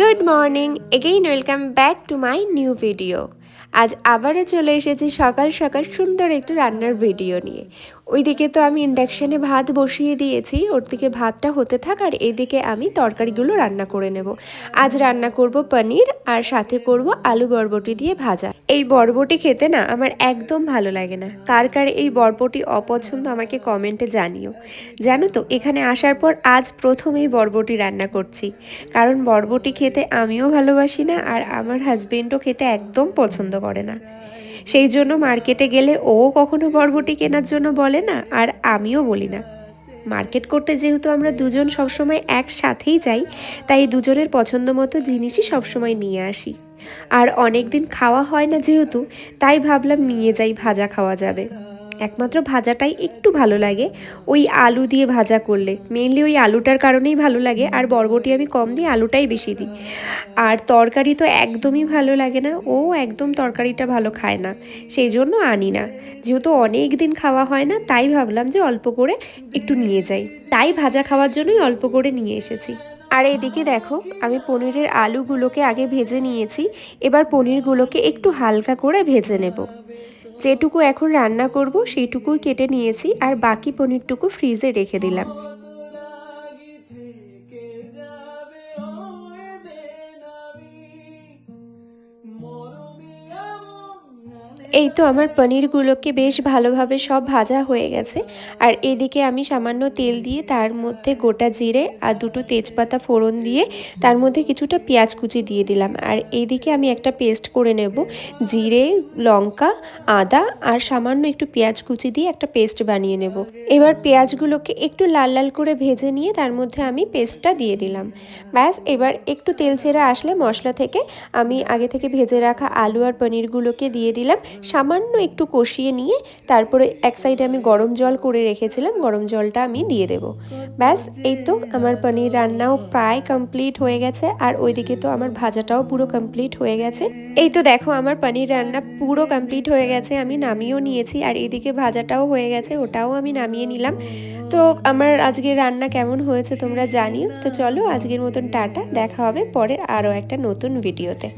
Good morning again welcome back to my new video আজ আবারও চলে এসেছি সকাল সকাল সুন্দর একটু রান্নার ভিডিও নিয়ে। ওইদিকে তো আমি ইন্ডাকশানে ভাত বসিয়ে দিয়েছি, ওর দিকে ভাতটা হতে থাক আর এইদিকে আমি তরকারিগুলো রান্না করে নেব। আজ রান্না করব পনির আর সাথে করব আলু বরবটি দিয়ে ভাজা। এই বরবটি খেতে না আমার একদম ভালো লাগে না। কার কার এই বরবটি অপছন্দ আমাকে কমেন্টে জানিও। জানো তো, এখানে আসার পর আজ প্রথম এই বরবটি রান্না করছি। কারণ বরবটি খেতে আমিও ভালোবাসি না আর আমার হাজবেন্ডও খেতে একদম পছন্দ করে না। সেই জন্য মার্কেটে গেলে ও কখনো বরবটি কেনার জন্য বলে না, আর আমিও বলি না। মার্কেট করতে যেহেতু আমরা দুজন সবসময় একসাথেই যাই, তাই দুজনের পছন্দ মতো জিনিসই সবসময় নিয়ে আসি। আর অনেক দিন খাওয়া হয় না যেহেতু, তাই ভাবলাম নিয়ে যাই, ভাজা খাওয়া যাবে। একমাত্র ভাজাটাই একটু ভালো লাগে। ওই আলু দিয়ে ভাজা করলে মেনলি ওই আলুটার কারণেই ভালো লাগে, আর বরবটি আমি কম দিই, আলুটাই বেশি দিই। আর তরকারি তো একদমই ভালো লাগে না, ও একদম তরকারিটা ভালো খায় না সেই জন্য আনি না। যেহেতু অনেক দিন খাওয়া হয় না, তাই ভাবলাম যে অল্প করে একটু নিয়ে যাই। তাই ভাজা খাওয়ার জন্যই অল্প করে নিয়ে এসেছি। আর এদিকে দেখো, আমি পনিরের আলুগুলোকে আগে ভেজে নিয়েছি, এবার পনিরগুলোকে একটু হালকা করে ভেজে নেব। যেটুকু এখন রান্না করব সেইটুকুই কেটে নিয়েছি আর বাকি পনিরটুকু ফ্রিজে রেখে দিলাম। এই তো আমার পনিরগুলোকে বেশ ভালোভাবে সব ভাজা হয়ে গেছে। আর এদিকে আমি সামান্য তেল দিয়ে তার মধ্যে গোটা জিরে আর দুটো তেজপাতা ফোড়ন দিয়ে তার মধ্যে কিছুটা পেঁয়াজ কুচি দিয়ে দিলাম। আর এইদিকে আমি একটা পেস্ট করে নেব। জিরে, লঙ্কা, আদা আর সামান্য একটু পেঁয়াজ কুচি দিয়ে একটা পেস্ট বানিয়ে নেব। এবার পেঁয়াজগুলোকে একটু লাল লাল করে ভেজে নিয়ে তার মধ্যে আমি পেস্টটা দিয়ে দিলাম। ব্যাস, এবার একটু তেল ছেড়ে আসলে মশলা থেকে আমি আগে থেকে ভেজে রাখা আলু আর পনিরগুলোকে দিয়ে দিলাম। সামান্য একটু কষিয়ে নিয়ে তারপরে এক সাইডে আমি গরম জল করে রেখেছিলাম, গরম জলটা আমি দিয়ে দেব। ব্যাস, এই তো আমার পনির রান্নাও প্রায় কমপ্লিট হয়ে গেছে আর ওইদিকে তো আমার ভাজাটাও পুরো কমপ্লিট হয়ে গেছে। এই তো দেখো, আমার পনির রান্না পুরো কমপ্লিট হয়ে গেছে, আমি নামিয়েও নিয়েছি আর এদিকে ভাজাটাও হয়ে গেছে, ওটাও আমি নামিয়ে নিলাম। তো আমার আজকের রান্না কেমন হয়েছে তোমরা জানিও। তো চলো আজকের মতন টাটা, দেখা হবে পরের আরও একটা নতুন ভিডিওতে